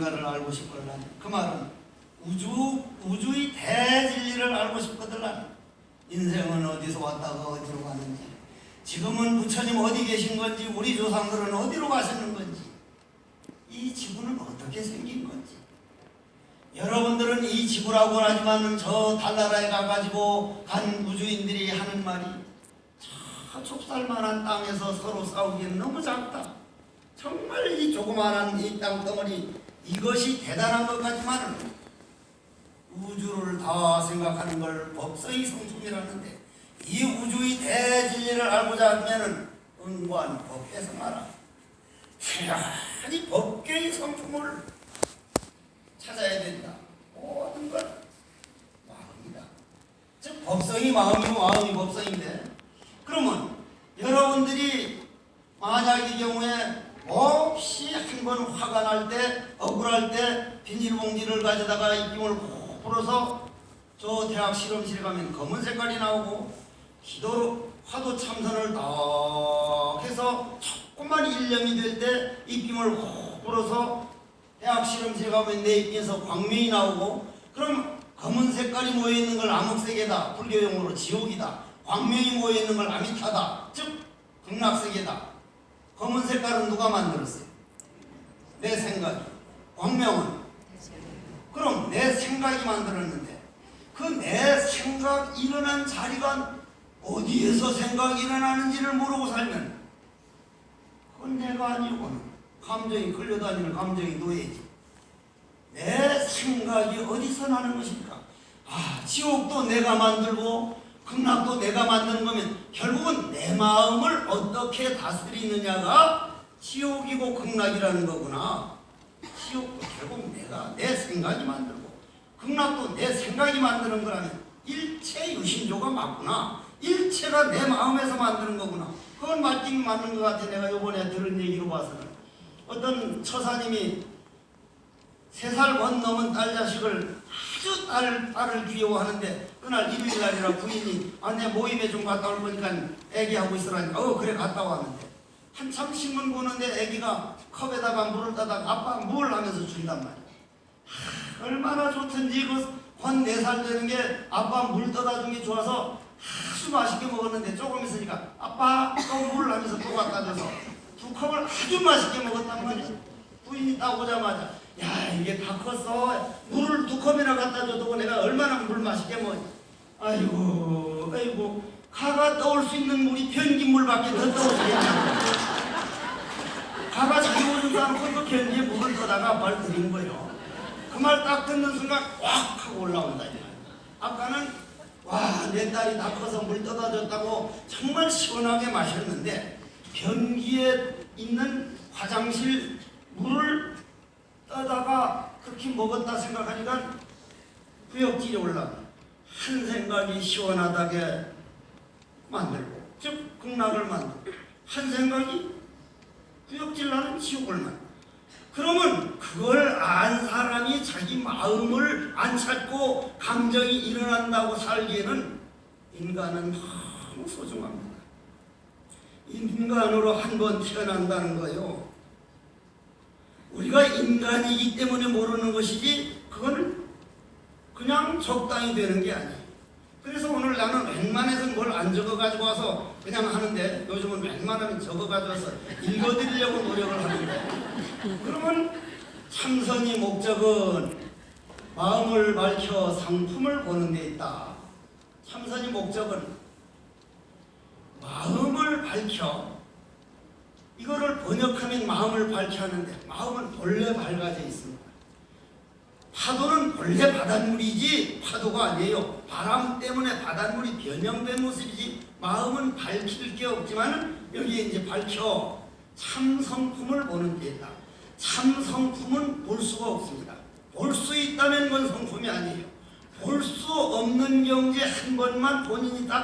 인가를 알고 싶거든. 그 말은 우주, 우주의 대진리를 알고 싶거든. 인생은 어디서 왔다가 어디로 가는지, 지금은 부처님 어디 계신 건지, 우리 조상들은 어디로 가시는 건지, 이 지구는 어떻게 생긴 건지. 여러분들은 이 지구라고 하지만 저 달나라에 가가지고 간 우주인들이 하는 말이 저 좁쌀만한 땅에서 서로 싸우기엔 너무 작다. 정말 이 조그만한 이 땅덩어리 이것이 대단한 것 같지만 우주를 다 생각하는 걸 법성이 성품이라는데 이 우주의 대진리를 알고자 하면은 은관 법에서 말아. 태연히 법계의 성품을 찾아야 된다. 모든 건 마음이다. 즉 법성이 마음이고 마음이 법성인데. 그러면 여러분들이 만약 이 경우에 몹시 한 번 화가 날때 억울할 때 비닐봉지를 가져다가 입김을 콕 불어서 저 대학 실험실에 가면 검은 색깔이 나오고 기도로 화도 참선을 딱 해서 조금만 일념이 될 때 입김을 콕 불어서 대학 실험실에 가면 내 입김에서 광명이 나오고 그럼 검은 색깔이 모여있는 걸 암흑색이다 불교용어로 지옥이다. 광명이 모여있는 걸 아미타다. 즉 극락색이다. 검은 색깔은 누가 만들었어요? 내 생각이 광명은? 그럼 내 생각이 만들었는데 그 내 생각 일어난 자리가 어디에서 생각이 일어나는지를 모르고 살면 그건 내가 아니고는 감정이 끌려다니는 감정이 노예지. 내 생각이 어디서 나는 것일까? 아 지옥도 내가 만들고 극락도 내가 만드는 거면 결국은 내 마음을 어떻게 다스리느냐가 지옥이고 극락이라는 거구나 지옥도 결국 내가 내 생각이 만들고 극락도 내 생각이 만드는 거라면 일체 유신조가 맞구나. 일체가 내 마음에서 만드는 거구나. 그건 맞긴 맞는 것 같아. 내가 요번에 들은 얘기로 봐서는. 어떤 처사님이 세살원 넘은 딸 자식을 아주 딸을, 딸을 귀여워하는데 그날 일요일 날이라 부인이 아, 내 모임에 좀 갔다 올 거니까 애기하고 있으라니까 어 그래 갔다 왔는데 한참 신문 보는데 애기가 컵에다가 물을 따다가 아빠 물 하면서 준단 말이야. 하, 얼마나 좋든지 네살 되는 게 아빠 물 떠다 준 게 좋아서 아주 맛있게 먹었는데 조금 있으니까 아빠 또 물 하면서 또 갖다 줘서 두 컵을 아주 맛있게 먹었단 말이야. 부인이 딱 오자마자 야 이게 다 컸어 물을 두 컵이나 갖다 줘도 내가 얼마나 물 맛있게 먹 아이고 아이고 가가 떠올 수 있는 물이 변기 물밖에 더 떠오르겠냐 가가 자기 오는 사람 그 변기에 물을 떠다가 말 들인 거예요? 그 말 딱 듣는 순간 꽉 하고 올라온다. 아까는 와 내 딸이 다 커서 물 떠다 줬다고 정말 시원하게 마셨는데 변기에 있는 화장실 물을 떠다가 그렇게 먹었다 생각하니까 구역질이 올라가 한 생각이 시원하다게 만들고 즉 극락을 만들고 한 생각이 구역질 나는 지옥을 만들고 그러면 그걸 안 사람이 자기 마음을 안 찾고 감정이 일어난다고 살기에는 인간은 너무 소중합니다. 인간으로 한 번 태어난다는 거요. 우리가 인간이기 때문에 모르는 것이지 그거는 그냥 적당히 되는 게 아니에요. 나는 웬만해서 뭘안 적어 가지고 와서 그냥 하는데 요즘은 웬만하면 적어 가져와서 읽어드리려고 노력을 하는데 그러면 참선이 목적은 마음을 밝혀 상품을 보는 데 있다. 참선이 목적은 마음을 밝혀 이거를 번역하면 마음을 밝혀 하는데 마음은 본래 밝아져 있습니다. 파도는 본래 바닷물이지 파도가 아니에요. 바람 때문에 바닷물이 변형된 모습이지 마음은 밝힐 게 없지만 여기에 이제 밝혀 참 성품을 보는 데 있다. 참 성품은 볼 수가 없습니다. 볼 수 있다면 그건 성품이 아니에요. 볼 수 없는 경지에 한 번만 본인이 딱